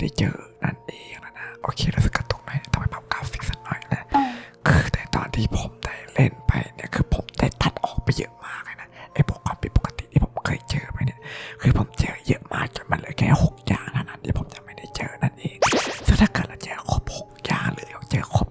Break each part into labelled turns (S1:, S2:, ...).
S1: ได้เจอนั่นเองนะนะโอเคเรู้สกกระตุกไหมต้องไปปรับกราฟิกสักหน่อยแหละคือแต่ตอนที่ผมได้เล่นไปเนี่ยคือผมได้ตัดออกไปเยอะมากเลยนะไอ้พวกความผิดปกติที่ผมเคยเจอไปเนี่ยคือผมเจอเยอะมากจนมันเหลือแค่หกอย่างเท่านั้นที่ผมจะไม่ได้เจอนั่นเองซึ่งถ้าเกิดเราเจอครบหกอย่างหรือเราเจอครบ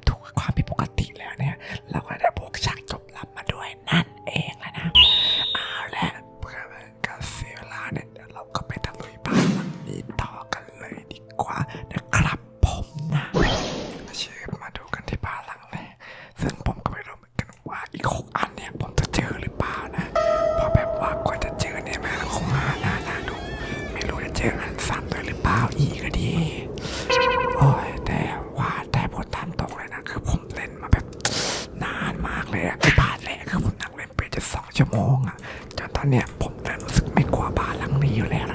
S1: ตอนเนี้ยผมเริ่มรู้สึกไม่กลัวบาหลังนี้อยู่แล้ว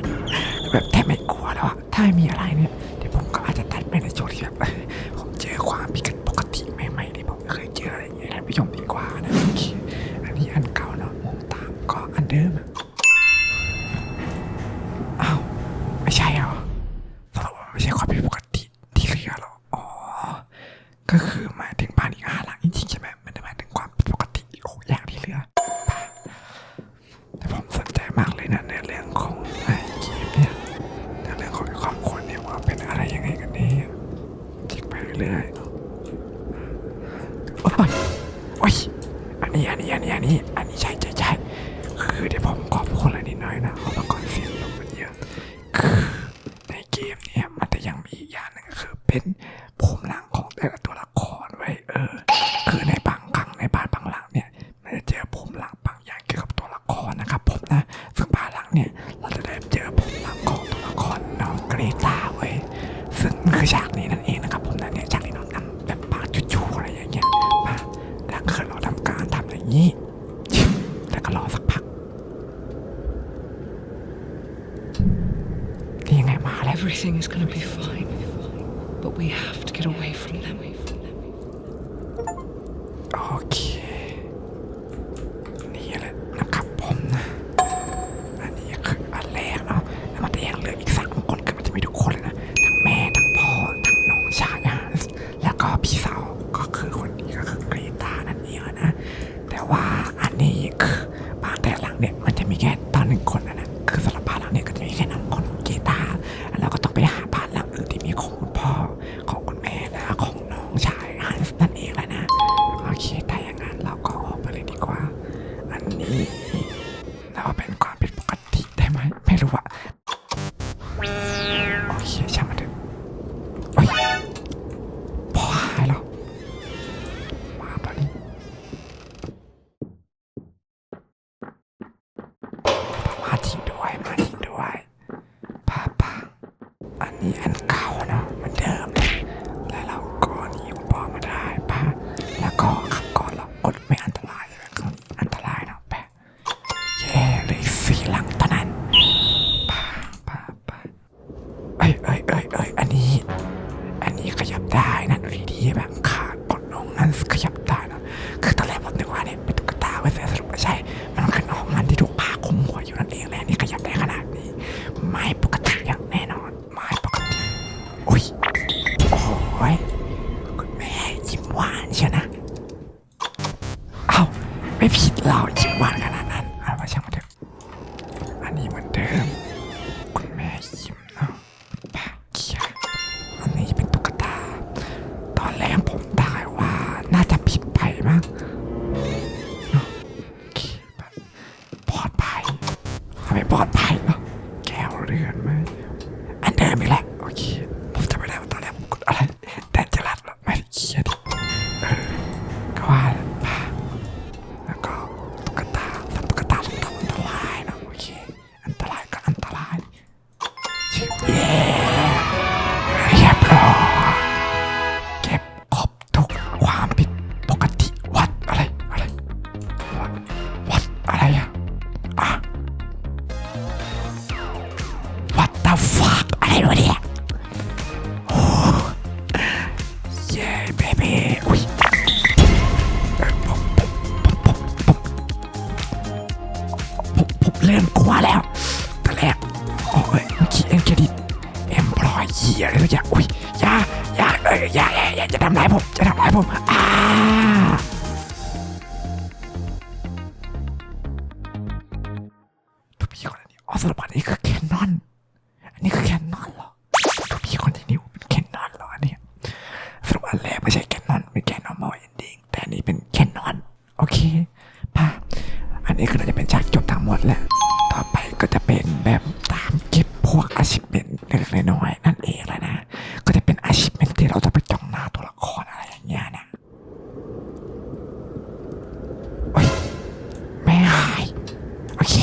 S1: ื่อยๆโอ้ยโอ้ยอันนี้ อันนี้ อันนี้ อันนี้ อั Everything is going to be fine. But we have to get away from them. mais, วัดอะไรอะอะวัดตาฟากอะไรวะเนี่ยโอ้เย้เบบี้อุ้ยผมผมผบผมผมผมผมเริ่มกลัวแล้วตอแรกโอ้ยเมื่อมเอ็มเครดิตเอ็มพลอยเหี้ยอะไรสักอย่างอุ้ยอย่าอย่าเอ้ยาอยาอย่าจะทำร้ายผมจะทำร้ายผมอ้า อันแรกไม่ใช่แคนนอนไม่แคนนอ normal นดิ้งแต่นี้เป็นแคนนอน โอเคป่ะอันนี้คืเราจะเป็นฉากจบทั้งหมดแหละ ต่อไปก็จะเป็นแบบตามเก็บพวกอาชีพเป็นเล็กน้อยนั่นเองแล้วนะ ก็จะเป็นอาชีพที่เราจะไปจ้องหน้าตัวละครอะไรอย่างเงี้ยนะโอ้ยไม่หาย โอเค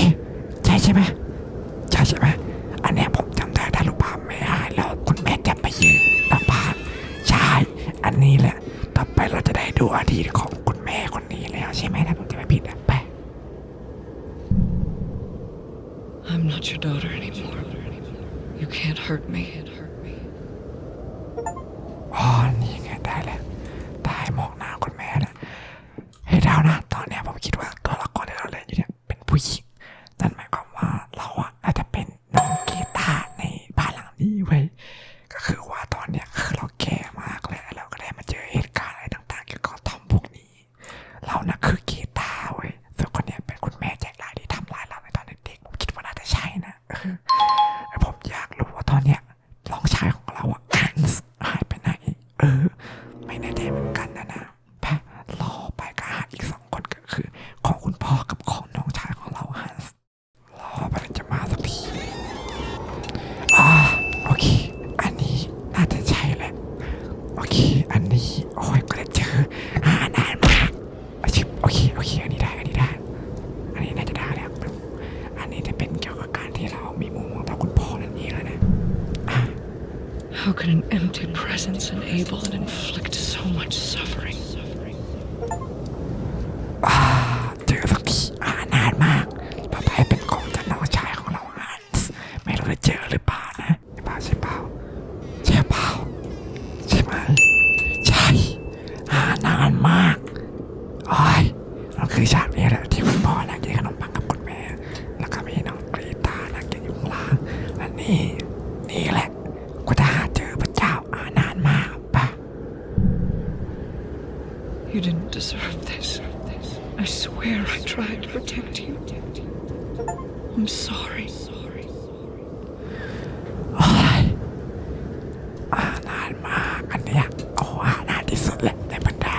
S2: not your daughter anymore. You can't hurt me. It. deserve this. I swear I tried to protect you. I'm sorry.
S1: Sorry. sorry. อ่านานมากอันเนี้ยโอ้อ่านานที่สุดแหละในบรรดา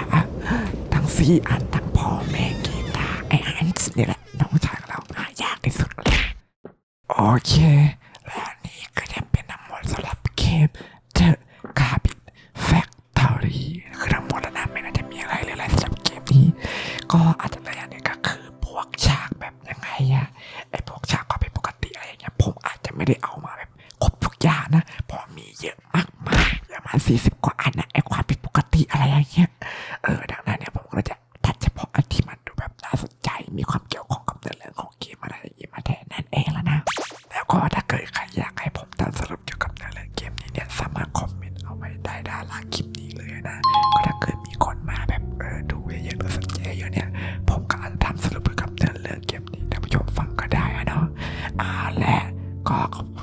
S1: ทั้งสี่อันทั้ง قاعدة Kakap.